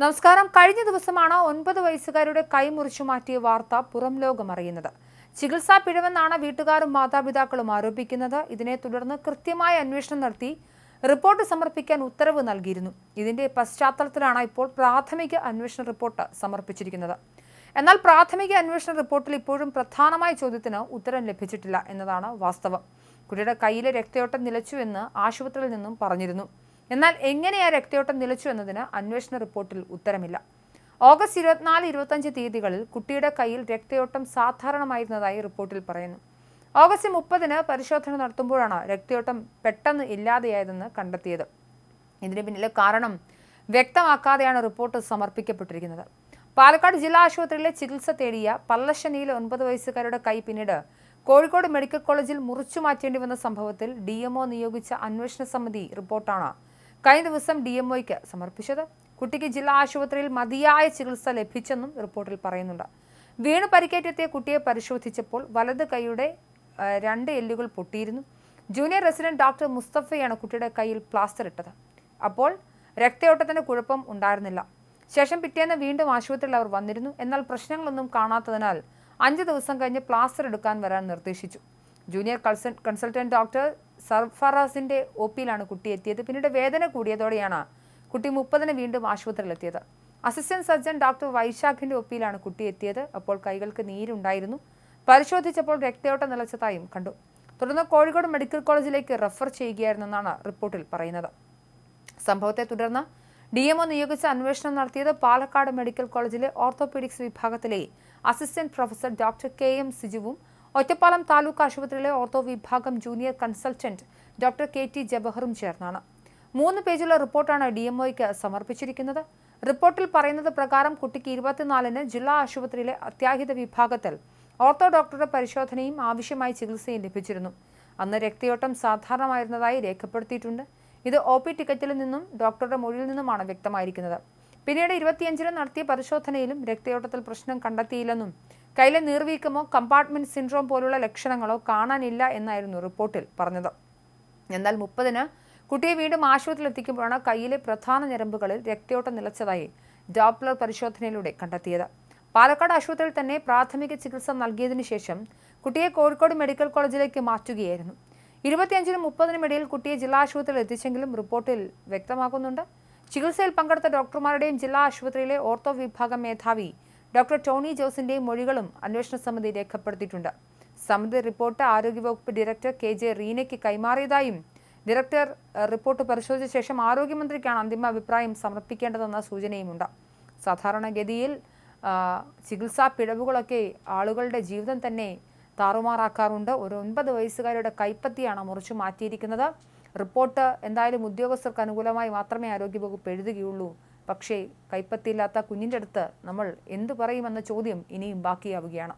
നമസ്കാരം. കഴിഞ്ഞ ദിവസമാണ് ഒൻപത് വയസ്സുകാരുടെ കൈമുറിച്ചു മാറ്റിയ വാർത്ത പുറം ലോകം അറിയുന്നത്. ചികിത്സാ പിഴവെന്നാണ് വീട്ടുകാരും മാതാപിതാക്കളും ആരോപിക്കുന്നത്. ഇതിനെ തുടർന്ന് കൃത്യമായ അന്വേഷണം നടത്തി റിപ്പോർട്ട് സമർപ്പിക്കാൻ ഉത്തരവ് നൽകിയിരുന്നു. ഇതിന്റെ പശ്ചാത്തലത്തിലാണ് ഇപ്പോൾ പ്രാഥമിക അന്വേഷണ റിപ്പോർട്ട് സമർപ്പിച്ചിരിക്കുന്നത്. എന്നാൽ പ്രാഥമിക അന്വേഷണ റിപ്പോർട്ടിൽ ഇപ്പോഴും പ്രധാനമായ ചോദ്യത്തിന് ഉത്തരം ലഭിച്ചിട്ടില്ല എന്നതാണ് വാസ്തവം. കുട്ടിയുടെ കയ്യിലെ രക്തയോട്ടം നിലച്ചുവെന്ന് ആശുപത്രിയിൽ നിന്നും പറഞ്ഞിരുന്നു. എന്നാൽ എങ്ങനെ ആ രക്തയോട്ടം നിലച്ചു എന്നതിന് അന്വേഷണ റിപ്പോർട്ടിൽ ഉത്തരമില്ല. ഓഗസ്റ്റ് ഇരുപത്തിനാല് ഇരുപത്തഞ്ച് തീയതികളിൽ കുട്ടിയുടെ കയ്യിൽ രക്തയോട്ടം സാധാരണമായിരുന്നതായി റിപ്പോർട്ടിൽ പറയുന്നു. ഓഗസ്റ്റ് മുപ്പതിന് പരിശോധന നടത്തുമ്പോഴാണ് രക്തയോട്ടം പെട്ടെന്ന് ഇല്ലാതെയായതെന്ന് കണ്ടെത്തിയത്. ഇതിന് പിന്നിലെ കാരണം വ്യക്തമാക്കാതെയാണ് റിപ്പോർട്ട് സമർപ്പിക്കപ്പെട്ടിരിക്കുന്നത്. പാലക്കാട് ജില്ലാ ആശുപത്രിയിലെ ചികിത്സ തേടിയ പല്ലശ്ശനിയിലെ ഒൻപത് വയസ്സുകാരുടെ കൈ പിന്നീട് കോഴിക്കോട് മെഡിക്കൽ കോളേജിൽ മുറിച്ചു മാറ്റേണ്ടി വന്ന സംഭവത്തിൽ ഡി നിയോഗിച്ച അന്വേഷണ സമിതി റിപ്പോർട്ടാണ് കഴിഞ്ഞ ദിവസം ഡി എം ഒയ്ക്ക് സമർപ്പിച്ചത്. കുട്ടിക്ക് ജില്ലാ ആശുപത്രിയിൽ മതിയായ ചികിത്സ ലഭിച്ചെന്നും റിപ്പോർട്ടിൽ പറയുന്നുണ്ട്. വീണ് പരിക്കേറ്റെത്തിയ കുട്ടിയെ പരിശോധിച്ചപ്പോൾ വലത് കൈയുടെ രണ്ട് എല്ലുകൾ പൊട്ടിയിരുന്നു. ജൂനിയർ റെസിഡന്റ് ഡോക്ടർ മുസ്തഫയാണ് കുട്ടിയുടെ കയ്യിൽ പ്ലാസ്റ്റർ ഇട്ടത്. അപ്പോൾ രക്തയോട്ടത്തിന് കുഴപ്പം ഉണ്ടായിരുന്നില്ല. ശേഷം പിറ്റേന്ന് വീണ്ടും ആശുപത്രിയിൽ അവർ വന്നിരുന്നു. എന്നാൽ പ്രശ്നങ്ങളൊന്നും കാണാത്തതിനാൽ അഞ്ച് ദിവസം കഴിഞ്ഞ് പ്ലാസ്റ്റർ എടുക്കാൻ വരാൻ നിർദ്ദേശിച്ചു. ജൂനിയർ കൺസൾട്ടന്റ് ഡോക്ടർ സർഫറാസിന്റെ ഒ പിയിലാണ് കുട്ടി എത്തിയത്. പിന്നീട് വേദന കൂടിയതോടെയാണ് കുട്ടി മുപ്പതിന് വീണ്ടും ആശുപത്രിയിലെത്തിയത്. അസിസ്റ്റന്റ് സർജൻ ഡോക്ടർ വൈശാഖിന്റെ ഒപ്പിയിലാണ് കുട്ടി എത്തിയത്. അപ്പോൾ കൈകൾക്ക് നീരുണ്ടായിരുന്നു. പരിശോധിച്ചപ്പോൾ രക്തയോട്ടം നിലച്ചതായും കണ്ടു. തുടർന്ന് കോഴിക്കോട് മെഡിക്കൽ കോളേജിലേക്ക് റെഫർ ചെയ്യുകയായിരുന്നെന്നാണ് റിപ്പോർട്ടിൽ പറയുന്നത്. സംഭവത്തെ തുടർന്ന് ഡി എംഒ നിയോഗിച്ച അന്വേഷണം നടത്തിയത് പാലക്കാട് മെഡിക്കൽ കോളേജിലെ ഓർത്തോപീഡിക്സ് വിഭാഗത്തിലെ assistant professor doctor K M സിജുവും Ottapalam taluk ആശുപത്രിയിലെ ഓർത്തോ വിഭാഗം junior consultant doctor K T ജബഹറും ചേർന്നാണ്. മൂന്ന് പേജുള്ള റിപ്പോർട്ടാണ് ഡി എംഒയ്ക്ക് സമർപ്പിച്ചിരിക്കുന്നത്. റിപ്പോർട്ടിൽ പറയുന്നത് പ്രകാരം കുട്ടിക്ക് ഇരുപത്തിനാലിന് ജില്ലാ ആശുപത്രിയിലെ അത്യാഹിത വിഭാഗത്തിൽ ഓർത്തോ ഡോക്ടറുടെ പരിശോധനയും ആവശ്യമായ ചികിത്സയും ലഭിച്ചിരുന്നു. അന്ന് രക്തയോട്ടം സാധാരണമായിരുന്നതായി രേഖപ്പെടുത്തിയിട്ടുണ്ട്. ഇത് ഒ പി ടിക്കറ്റിൽ നിന്നും ഡോക്ടറുടെ മൊഴിയിൽ നിന്നുമാണ് വ്യക്തമായിരിക്കുന്നത്. പിന്നീട് ഇരുപത്തിയഞ്ചിന് നടത്തിയ പരിശോധനയിലും രക്തയോട്ടത്തിൽ പ്രശ്നം കണ്ടെത്തിയില്ലെന്നും കയ്യിലെ നീർവീക്കമോ കമ്പാർട്ട്മെന്റ് സിൻഡ്രോം പോലുള്ള ലക്ഷണങ്ങളോ കാണാനില്ല എന്നായിരുന്നു റിപ്പോർട്ടിൽ പറഞ്ഞത്. എന്നാൽ മുപ്പതിന് കുട്ടിയെ വീണ്ടും ആശുപത്രിയിൽ എത്തിക്കുമ്പോഴാണ് കയ്യിലെ പ്രധാന ഞരമ്പുകളിൽ രക്തയോട്ടം നിലച്ചതായി ഡോപ്ലർ പരിശോധനയിലൂടെ കണ്ടെത്തിയത്. പാലക്കാട് ആശുപത്രിയിൽ തന്നെ പ്രാഥമിക ചികിത്സ നൽകിയതിനു ശേഷം കുട്ടിയെ കോഴിക്കോട് മെഡിക്കൽ കോളേജിലേക്ക് മാറ്റുകയായിരുന്നു. ഇരുപത്തിയഞ്ചിനും മുപ്പതിനും ഇടയിൽ കുട്ടിയെ ജില്ലാ ആശുപത്രിയിൽ എത്തിച്ചെങ്കിലും റിപ്പോർട്ടിൽ വ്യക്തമാക്കുന്നുണ്ട്. ചികിത്സയിൽ പങ്കെടുത്ത ഡോക്ടർമാരുടെയും ജില്ലാ ആശുപത്രിയിലെ ഓർത്തോ വിഭാഗം മേധാവി ഡോക്ടർ ടോണി ജോസിന്റെ മൊഴികളും അന്വേഷണ സമിതി രേഖപ്പെടുത്തിയിട്ടുണ്ട്. സമിതി റിപ്പോർട്ട് ആരോഗ്യവകുപ്പ് ഡയറക്ടർ കെ ജെ റീനയ്ക്ക് കൈമാറിയതായും ഡയറക്ടർ റിപ്പോർട്ട് പരിശോധിച്ച ശേഷം ആരോഗ്യമന്ത്രിക്കാണ് അന്തിമ അഭിപ്രായം സമർപ്പിക്കേണ്ടതെന്ന സൂചനയുമുണ്ട്. സാധാരണഗതിയിൽ ചികിത്സാ പിഴവുകളൊക്കെ ആളുകളുടെ ജീവിതം തന്നെ താറുമാറാക്കാറുണ്ട്. ഒരു ഒൻപത് വയസ്സുകാരുടെ കൈപ്പത്തിയാണ് മുറിച്ചു മാറ്റിയിരിക്കുന്നത്. റിപ്പോർട്ട് എന്തായാലും ഉദ്യോഗസ്ഥർക്ക് അനുകൂലമായി മാത്രമേ ആരോഗ്യവകുപ്പ് എഴുതുകയുള്ളൂ പക്ഷേ കൈപ്പത്തിയില്ലാത്ത കുഞ്ഞിന്റെ അടുത്ത് നമ്മൾ എന്തു പറയുമെന്ന ചോദ്യം ഇനിയും ബാക്കിയാവുകയാണ്.